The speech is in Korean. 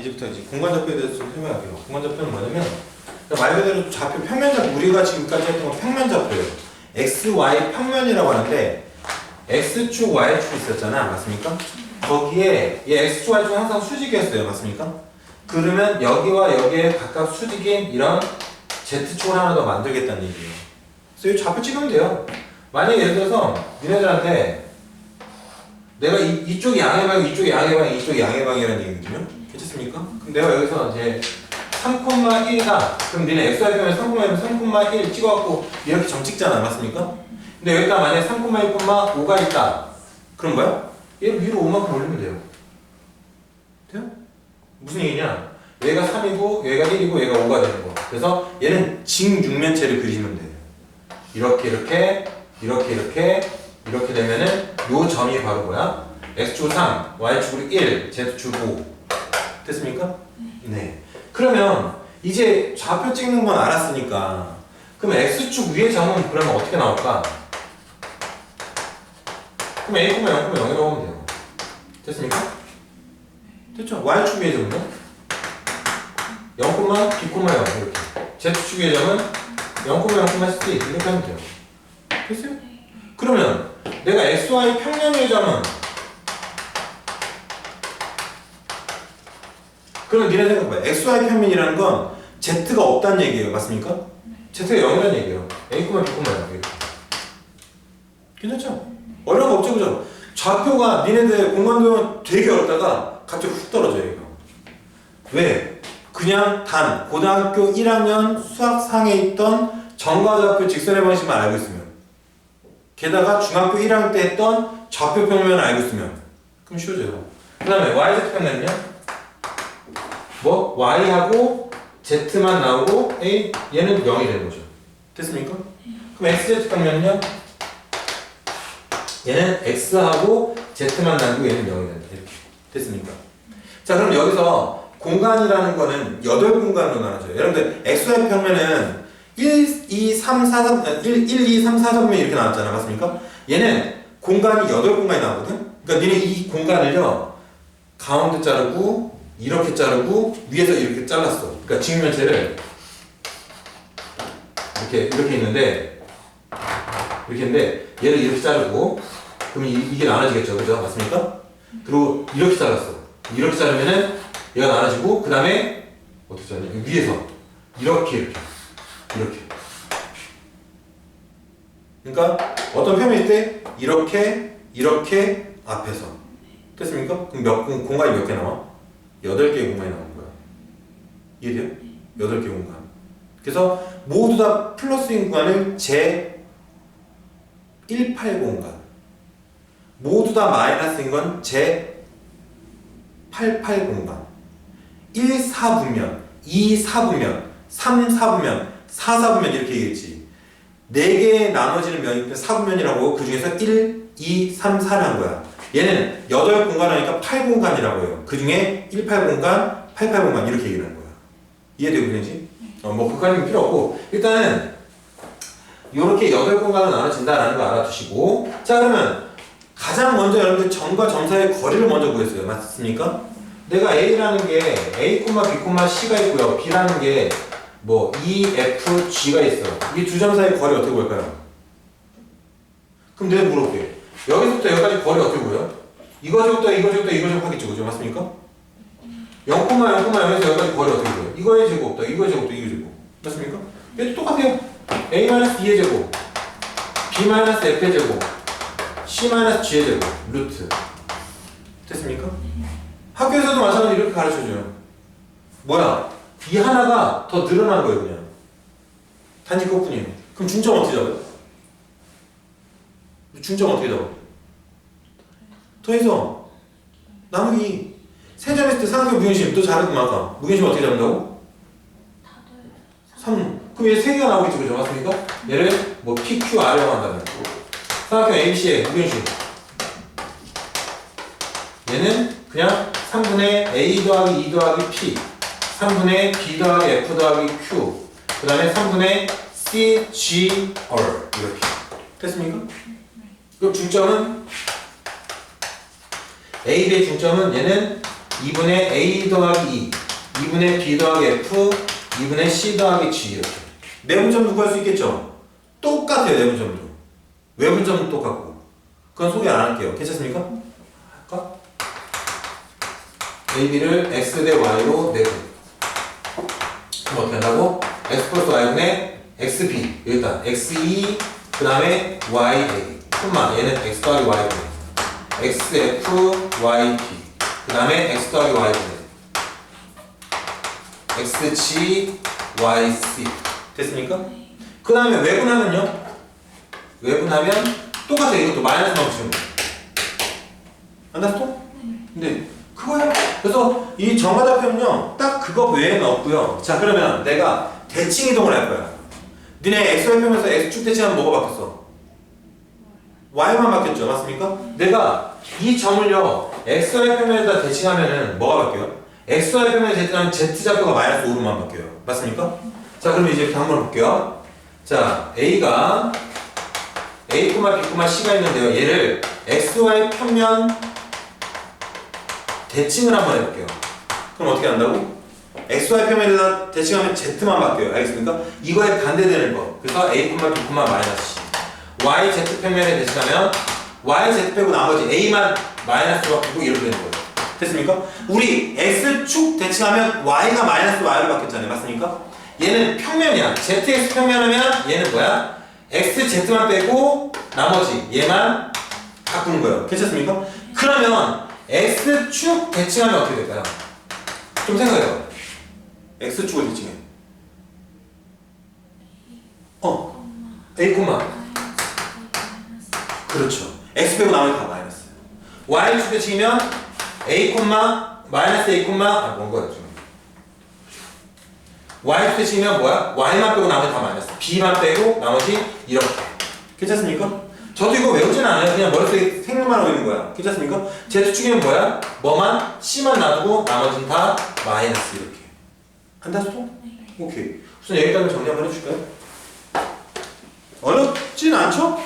이제부터 이제 공간 좌표에 대해서 좀 설명할게요. 공간 좌표는 뭐냐면 말 그대로 좌표 평면 좌표 우리가 지금까지 했던 건 평면 좌표예요. x, y 평면이라고 하는데 x축, y축 있었잖아, 맞습니까? 거기에 이 x축, y축 항상 수직이었어요, 맞습니까? 그러면 여기와 여기에 각각 수직인 이런 z축을 하나 더 만들겠다는 얘기예요. 그래서 이 좌표 찍으면 돼요. 만약에 예를 들어서 니네들한테 내가 이, 이쪽이 양해방, 이쪽이 양해방, 이쪽이 양해방이라는 얘기거든요. 괜찮습니까? 그럼 내가 여기서 이제 3,1이다. 그럼 니네 xy 표면 3,1, 3,1 찍어갖고 이렇게 점 찍잖아, 맞습니까? 근데 여기다 만약에 3,1,5가 있다. 그럼 뭐야? 얘를 위로 5만큼 올리면 돼요. 돼요? 무슨 얘기냐? 얘가 3이고, 얘가 1이고, 얘가 5가 되는 거. 그래서 얘는 직육면체를 그리시면 돼요. 이렇게, 이렇게, 이렇게, 이렇게, 이렇게 되면은 요 점이 바로 뭐야? x축으로 3, y축으로 1, z축으로 5. 됐습니까? 네. 그러면 이제 좌표 찍는 건 알았으니까 그럼 x축 위의 점은 그러면 어떻게 나올까? 그럼 a, 0, 0이라고 하면 돼요. 됐습니까? 됐죠? y축 위의 점은요? 0, b, 0 이렇게 z축 위의 점은 0, 0, c 이렇게 하면 돼요. 됐어요? 그러면 내가 xy 평면 위의 점은 그럼 니네 생각해봐. xy 평면이라는 건 z가 없다는 얘기예요. 맞습니까? z가 0이라는 얘기예요. a, b, 0 이렇게. 괜찮죠? 어려운 거 없죠, 그죠? 좌표가 니네들 공간 배우면 되게 어렵다가 갑자기 훅 떨어져요, 이거. 왜? 그냥 단 고등학교 1학년 수학상에 있던 정과좌표 직선의 방식만 알고 있으면 게다가 중학교 1학년 때 했던 좌표 평면을 알고 있으면 그럼 쉬워져요. 그 다음에 yz 평면은요? 뭐 y하고 z만 나오고 a 얘는 0이 되는 거죠. 됐습니까? 그럼 xz 평면은요? 얘는 x하고 z만 남고 얘는 0이 된다. 이렇게 됐습니까? 자 그럼 여기서 공간이라는 거는 8공간으로 나눠져요. 여러분들 xy 평면은 1, 2, 3, 4, 3, 1, 1, 2, 3, 4, 3면 이렇게 나왔잖아. 맞습니까? 얘는 공간이 8공간이 나오거든? 그러니까 니네 이 공간을요 가운데 자르고 이렇게 자르고 위에서 이렇게 잘랐어. 그러니까 직면체를 이렇게 이렇게 있는데 이렇게 있는데 얘를 이렇게 자르고 그럼 이, 이게 나눠지겠죠, 그죠? 맞습니까? 그리고 이렇게 잘랐어. 이렇게 자르면은 얘가 나눠지고 그 다음에 어떻게 자르냐? 위에서 이렇게 이렇게 이렇게. 그러니까 어떤 표면일 때 이렇게 이렇게 앞에서 됐습니까? 그럼 몇 공- 공간이 몇 개 나와? 여덟 개의 공간이 나오는 거야. 이해돼요? 여덟 개 공간. 그래서 모두 다 플러스인 공간을 제18 공간. 모두 다 마이너스인 건 제88 공간. 1 4분면, 2 4분면, 3 4분면, 4 4분면 이렇게 얘기했지. 4개에 나눠지는 면이 4분면이라고 그 중에서 1, 2, 3, 4를 한 거야. 얘는 8공간 하니까 8공간이라고 해요. 그 중에 18공간, 88공간 이렇게 얘기를 하는 거야. 이해되고 그런지? 어, 뭐 그까지는 필요 없고 일단은 이렇게 8공간으로 나눠진다라는 거 알아두시고 자 그러면 가장 먼저 여러분들 점과 점 사이의 거리를 먼저 구했어요. 맞습니까? 내가 A라는 게 A, B, C가 있고요. B라는 게 뭐 E, F, G가 있어. 이두 점 사이의 거리 어떻게 구할까요? 그럼 내가 물어볼게. 여기서부터 여기까지 거리 어떻게 구해요? 이거 제곱더 이거 제곱더 이거 제곱 하겠죠. 그죠? 맞습니까? 0, 0, 0에서 여기까지 거리 어떻게 구해요? 이거의 제곱 더 이거의 제곱 더 이거 제곱. 맞습니까? 얘도 똑같아요. A-B의 제곱, B-F의 제곱, C-G의 제곱, 루트. 됐습니까? 학교에서도 마찬가지로 이렇게 가르쳐줘요. 뭐야? 이 하나가 더 늘어난 거예요, 그냥. 단지 그것뿐이에요. 그럼 중점 어떻게 잡아요? 중점 어떻게 잡아? 더해서. 나누기 세점 했을 때 상학교 무경심 또 잘했구만 아까 무경심 어떻게 잡는다고? 3 그럼 얘세 개가 나오겠지 그죠? 맞습니까? 얘를 뭐 PQR이라고 한다면 삼각형 ABC의 무경심 얘는 그냥 3분의 A 더하기 2 더하기 P 3분의 B 더하기 F 더하기 Q 그 다음에 3분의 C, G, R 이렇게. 됐습니까? 그럼 중점은 A, B의 중점은 얘는 2분의 A 더하기 2 2분의 B 더하기 F 2분의 C 더하기 G 이렇게. 내분점도 구할 수 있겠죠? 똑같아요 내분점도. 외분점도 똑같고. 그건 소개 안 할게요. 괜찮습니까? 할까? AB를 X 대 Y로 내분 그럼 어떻게 한다고? X 플러스 Y분의 XB 일단 XE 그 다음에 YA 콤마 얘는 X 더하기 Y 분의 XF YB 그 다음에 X 더하기 Y분의 XG YC 됐습니까? 그 다음에 외분하면요? 외분하면 똑같아요. 이것도 마이너스만 붙이는 거예요 안다스토? 근데 그거야 그래서 이 정과답표는요 딱 그거 외에는 없고요. 자 그러면 내가 대칭 이동을 할 거야. 니네 xy 표면서 x축 대칭하면 뭐가 바뀌었어? Y만 바뀌었죠 맞습니까? 내가 이 점을요 xy 표면에다 대칭하면은 뭐가 바뀌어요? xy 표면에 대칭하면 z좌표가 마이너스 5로만 바뀌어요 맞습니까? 자 그럼 이제 한번 볼게요 자 a가 a, b, c가 있는데요 얘를 xy 평면 대칭을 한번 해볼게요 그럼 어떻게 한다고? xy 표면에다 대칭하면 z만 바뀌어요 알겠습니까? 이거에 반대되는 거 그래서 a, b, 마이너스 c y, z 평면에 대칭하면 y, z 빼고 나머지 a만 마이너스 바뀌고 이렇게 되는 거예요 됐습니까? 우리 x축 대칭하면 y가 마이너스 y로 바뀌었잖아요 맞습니까? 얘는 평면이야 zx 평면하면 얘는 뭐야? x, z만 빼고 나머지 얘만 바꾸는 거예요 괜찮습니까? 그러면 x축 대칭하면 어떻게 될까요? 좀 생각해요 x축을 대칭해 어 a, 그렇죠. x 빼고 나머지 다 마이너스. y축 대칭이면 a, 마이너스 a, 아, 뭔 거야, 지금. y축 대칭이면 뭐야? y만 빼고 나머지 다 마이너스. b만 빼고 나머지 이렇게. 괜찮습니까? 저도 이거 외우진 않아요. 그냥 머릿속에 생각만 하고 있는 거야. 괜찮습니까? z축이면 뭐야? 뭐만? c만 놔두고 나머지는 다 마이너스 이렇게. 한다스토? 오케이. 우선 여기까지 정리 한번 해줄까요? 어렵진 않죠?